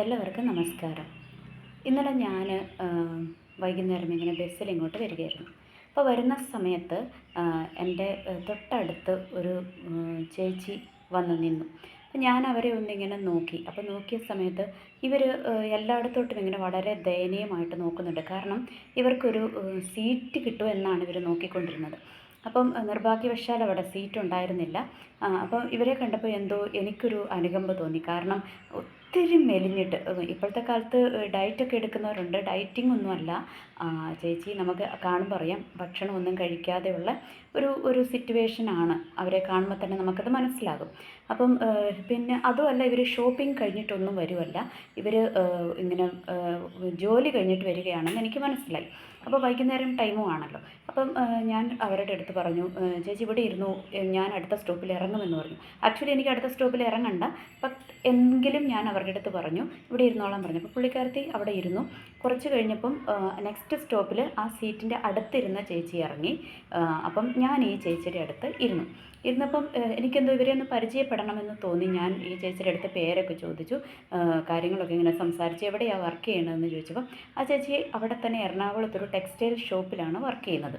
എല്ലാവർക്കും നമസ്കാരം. ഇന്നലെ ഞാൻ വൈകുന്നേരം ഇങ്ങനെ ബസ്സിൽ ഇങ്ങോട്ട് വരികയായിരുന്നു. അപ്പോൾ വരുന്ന സമയത്ത് എന്റെ തൊട്ടടുത്ത് ഒരു ചേച്ചി വന്നു നിന്നു. അപ്പം ഞാൻ അവരെ ഒന്നിങ്ങനെ നോക്കി. അപ്പോൾ നോക്കിയ സമയത്ത് ഇവർ എല്ലായിടത്തോട്ടും ഇങ്ങനെ വളരെ ദയനീയമായിട്ട് നോക്കുന്നുണ്ട്. കാരണം ഇവർക്കൊരു സീറ്റ് കിട്ടുമോ എന്നാണ് ഇവർ നോക്കിക്കൊണ്ടിരുന്നത്. അപ്പം നിർഭാഗ്യവശാൽ അവിടെ സീറ്റ് ഉണ്ടായിരുന്നില്ല. അപ്പം ഇവരെ കണ്ടപ്പോൾ എന്തോ എനിക്കൊരു അനുകമ്പ തോന്നി. കാരണം ഒത്തിരി മെലിഞ്ഞിട്ട് ഇപ്പോഴത്തെ കാലത്ത് ഡയറ്റൊക്കെ എടുക്കുന്നവരുണ്ട്. ഡയറ്റിംഗ് ഒന്നുമല്ല ചേച്ചി നമുക്ക് കാണുമ്പോൾ അറിയാം ഭക്ഷണമൊന്നും കഴിക്കാതെയുള്ള ഒരു ഒരു സിറ്റുവേഷനാണ് അവരെ കാണുമ്പോൾ തന്നെ നമുക്കത് മനസ്സിലാകും. അപ്പം പിന്നെ അതുമല്ല ഇവർ ഷോപ്പിംഗ് കഴിഞ്ഞിട്ടൊന്നും വരുമല്ല ഇവർ ഇങ്ങനെ ജോലി കഴിഞ്ഞിട്ട് വരികയാണെന്ന് എനിക്ക് മനസ്സിലായി. അപ്പോൾ വൈകുന്നേരം ടൈമും ആണല്ലോ. അപ്പം ഞാൻ അവരുടെ അടുത്ത് പറഞ്ഞു ചേച്ചി ഇവിടെ ഇരുന്നു ഞാൻ അടുത്ത സ്റ്റോപ്പിൽ ഇറങ്ങുമെന്ന് പറഞ്ഞു. ആക്ച്വലി എനിക്ക് അടുത്ത സ്റ്റോപ്പിൽ ഇറങ്ങണ്ട ബട്ട് എങ്കിലും ഞാൻ അവരുടെ അടുത്ത് പറഞ്ഞു ഇവിടെ ഇരുന്നോളാൻ പറഞ്ഞു. അപ്പോൾ പുള്ളിക്കാരത്തി അവിടെ ഇരുന്നു. കുറച്ച് കഴിഞ്ഞപ്പം നെക്സ്റ്റ് സ്റ്റോപ്പിൽ ആ സീറ്റിന്റെ അടുത്തിരുന്ന ചേച്ചി ഇറങ്ങി. അപ്പം ഞാൻ ഈ ചേച്ചിയുടെ അടുത്ത് ഇരുന്നു. ഇരുന്നപ്പം എനിക്കെന്തോ ഇവരെ ഒന്ന് പരിചയപ്പെടണമെന്ന് തോന്നി. ഞാൻ ഈ ചേച്ചിയുടെ അടുത്ത് പേരൊക്കെ ചോദിച്ചു. കാര്യങ്ങളൊക്കെ ഇങ്ങനെ സംസാരിച്ച് എവിടെയാണ് വർക്ക് ചെയ്യണതെന്ന് ചോദിച്ചപ്പം ആ ചേച്ചി അവിടെ തന്നെ എറണാകുളത്തൊരു ടെക്സ്റ്റൈൽ ഷോപ്പിലാണ് വർക്ക് ചെയ്യുന്നത്.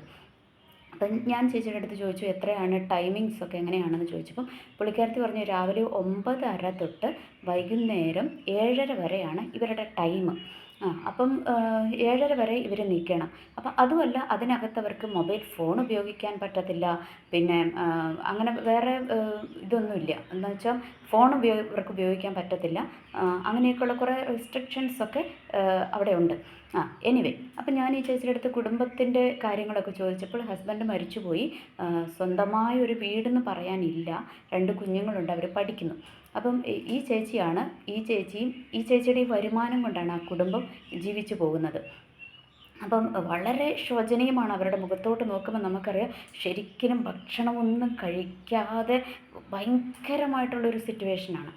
അപ്പം ഞാൻ ചേച്ചിയുടെ അടുത്ത് ചോദിച്ചു എത്രയാണ് ടൈമിങ്സ് ഒക്കെ എങ്ങനെയാണെന്ന് ചോദിച്ചപ്പം പുള്ളിക്കാരത്തി പറഞ്ഞു രാവിലെ ഒമ്പതര തൊട്ട് വൈകുന്നേരം ഏഴര വരെയാണ് ഇവരുടെ ടൈം. ആ. അപ്പം ഏഴര വരെ ഇവർ നിൽക്കണം അപ്പം അതുമല്ല അതിനകത്ത് അവർക്ക് മൊബൈൽ ഫോൺ ഉപയോഗിക്കാൻ പറ്റത്തില്ല. പിന്നെ അങ്ങനെ വേറെ ഇതൊന്നുമില്ല. എന്ന് വെച്ചാൽ ഫോൺ ഉപയോഗി ഇവർക്ക് ഉപയോഗിക്കാൻ പറ്റത്തില്ല. അങ്ങനെയൊക്കെയുള്ള കുറേ റെസ്ട്രിക്ഷൻസ് ഒക്കെ അവിടെ ഉണ്ട് ആ എനിവേ അപ്പം ഞാൻ ഈ ചേച്ചിയുടെ അടുത്ത് കുടുംബത്തിന്റെ കാര്യങ്ങളൊക്കെ ചോദിച്ചപ്പോൾ ഹസ്ബൻഡ് മരിച്ചുപോയി. സ്വന്തമായ ഒരു വീടെന്ന് പറയാനില്ല. രണ്ട് കുഞ്ഞുങ്ങളുണ്ട് അവർ പഠിക്കുന്നു. അപ്പം ഈ ചേച്ചിയാണ് ഈ ചേച്ചിയും ഈ ചേച്ചിയുടെ ഈ വരുമാനം കൊണ്ടാണ് ആ കുടുംബം ജീവിച്ചു പോകുന്നത്. അപ്പം വളരെ ശോചനീയമാണ് അവരുടെ മുഖത്തോട്ട് നോക്കുമ്പോൾ നമുക്കറിയാം ശരിക്കും ഭക്ഷണമൊന്നും കഴിക്കാതെ ഭയങ്കരമായിട്ടുള്ളൊരു സിറ്റുവേഷനാണ്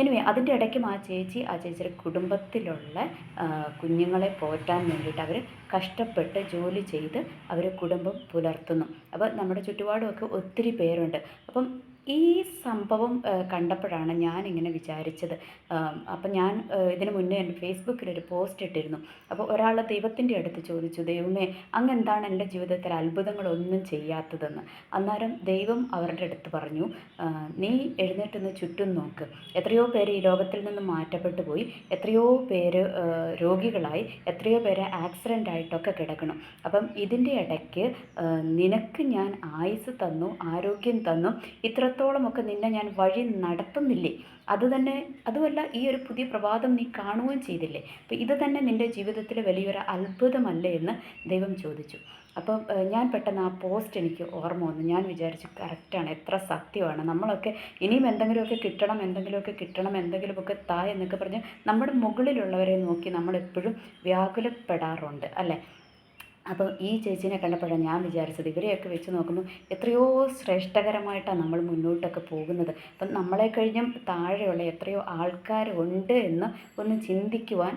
എനിവേ അതിന്റെ ഇടയ്ക്കും ആ ചേച്ചി ആ ചേച്ചിയുടെ കുടുംബത്തിലുള്ള കുഞ്ഞുങ്ങളെ പോറ്റാൻ വേണ്ടിയിട്ട് അവർ കഷ്ടപ്പെട്ട് ജോലി ചെയ്ത് അവർ കുടുംബം പുലർത്തുന്നു. അപ്പോൾ നമ്മുടെ ചുറ്റുപാടുമൊക്കെ ഒത്തിരി പേരുണ്ട്. അപ്പം ഈ സംഭവം കണ്ടപ്പോഴാണ് ഞാൻ ഇങ്ങനെ വിചാരിച്ചത് അപ്പം ഞാൻ ഇതിനു മുന്നേ എന്റെ ഫേസ്ബുക്കിൽ ഒരു പോസ്റ്റ് ഇട്ടിരുന്നു. അപ്പോൾ ഒരാൾ ദൈവത്തിന്റെ അടുത്ത് ചോദിച്ചു ദൈവമേ അങ്ങ് എന്താണ് എന്റെ ജീവിതത്തിൽ അത്ഭുതങ്ങളൊന്നും ചെയ്യാത്തതെന്ന്? അന്നേരം ദൈവം അവരുടെ അടുത്ത് പറഞ്ഞു നീ എഴുന്നേറ്റൊന്ന് ചുറ്റും നോക്ക്. എത്രയോ പേര് ഈ ലോകത്തിൽ നിന്ന് മാറ്റപ്പെട്ടു പോയി. എത്രയോ പേര് രോഗികളായി. എത്രയോ പേര് ആക്സിഡന്റ് ആയിട്ടൊക്കെ കിടക്കണം അപ്പം ഇതിന്റെ ഇടയ്ക്ക് നിനക്ക് ഞാൻ ആയുസ് തന്നു ആരോഗ്യം തന്നു. ഇത്രത്തോളമൊക്കെ ഒക്കെ നിന്നെ ഞാൻ വഴി നടത്തുന്നില്ലേ? അത് തന്നെ അതുമല്ല ഈ ഒരു പുതിയ പ്രഭാതം നീ കാണുകയും ചെയ്തില്ലേ? അപ്പോൾ ഇത് തന്നെ നിന്റെ ജീവിതത്തിലെ വലിയൊരു അത്ഭുതമല്ലേ എന്ന് ദൈവം ചോദിച്ചു. അപ്പം ഞാൻ പെട്ടെന്ന് ആ പോസ്റ്റ് എനിക്ക് ഓർമ്മ വന്നു. ഞാൻ വിചാരിച്ചു കറക്റ്റാണ് എത്ര സത്യമാണ്. നമ്മളൊക്കെ ഇനിയും എന്തെങ്കിലുമൊക്കെ കിട്ടണം എന്തെങ്കിലുമൊക്കെ കിട്ടണം എന്തെങ്കിലുമൊക്കെ താ എന്നൊക്കെ പറഞ്ഞ് നമ്മുടെ മുകളിലുള്ളവരെ നോക്കി നമ്മളെപ്പോഴും വ്യാകുലപ്പെടാറുണ്ട് അല്ലേ? അപ്പോൾ ഈ ചേച്ചീനെ കണ്ടപ്പോഴാണ് ഞാൻ വിചാരിച്ചത് ഇവരെയൊക്കെ വെച്ച് നോക്കുമ്പോൾ എത്രയോ ശ്രേഷ്ഠകരമായിട്ടാണ് നമ്മൾ മുന്നോട്ടൊക്കെ പോകുന്നത്. അപ്പം നമ്മളെ കഴിഞ്ഞും താഴെയുള്ള എത്രയോ ആൾക്കാരുണ്ട് എന്ന് ഒന്ന് ചിന്തിക്കുവാൻ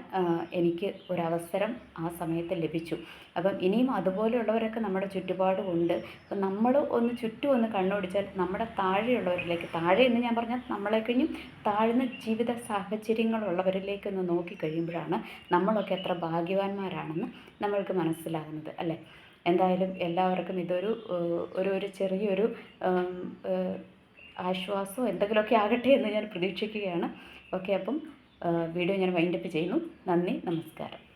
എനിക്ക് ഒരവസരം ആ സമയത്ത് ലഭിച്ചു. അപ്പം ഇനിയും അതുപോലെയുള്ളവരൊക്കെ നമ്മുടെ ചുറ്റുപാടും ഉണ്ട്. അപ്പം നമ്മൾ ഒന്ന് ചുറ്റും ഒന്ന് കണ്ണോടിച്ചാൽ നമ്മുടെ താഴെയുള്ളവരിലേക്ക് താഴെ എന്ന് ഞാൻ പറഞ്ഞാൽ നമ്മളെ കഴിഞ്ഞും താഴ്ന്ന ജീവിത സാഹചര്യങ്ങളുള്ളവരിലേക്ക് ഒന്ന് നോക്കി കഴിയുമ്പോഴാണ് നമ്മളൊക്കെ എത്ര ഭാഗ്യവാന്മാരാണെന്ന് നമ്മൾക്ക് മനസ്സിലാകുന്നത്. അല്ലേ? എന്തായാലും എല്ലാവർക്കും ഇതൊരു ഒരു ഒരു ചെറിയൊരു ആശ്വാസമോ എന്തെങ്കിലുമൊക്കെ ആകട്ടെ എന്ന് ഞാൻ പ്രതീക്ഷിക്കുകയാണ്. ഓക്കെ അപ്പം വീഡിയോ ഞാൻ വൈൻഡപ്പ് ചെയ്യുന്നു. നന്ദി നമസ്കാരം.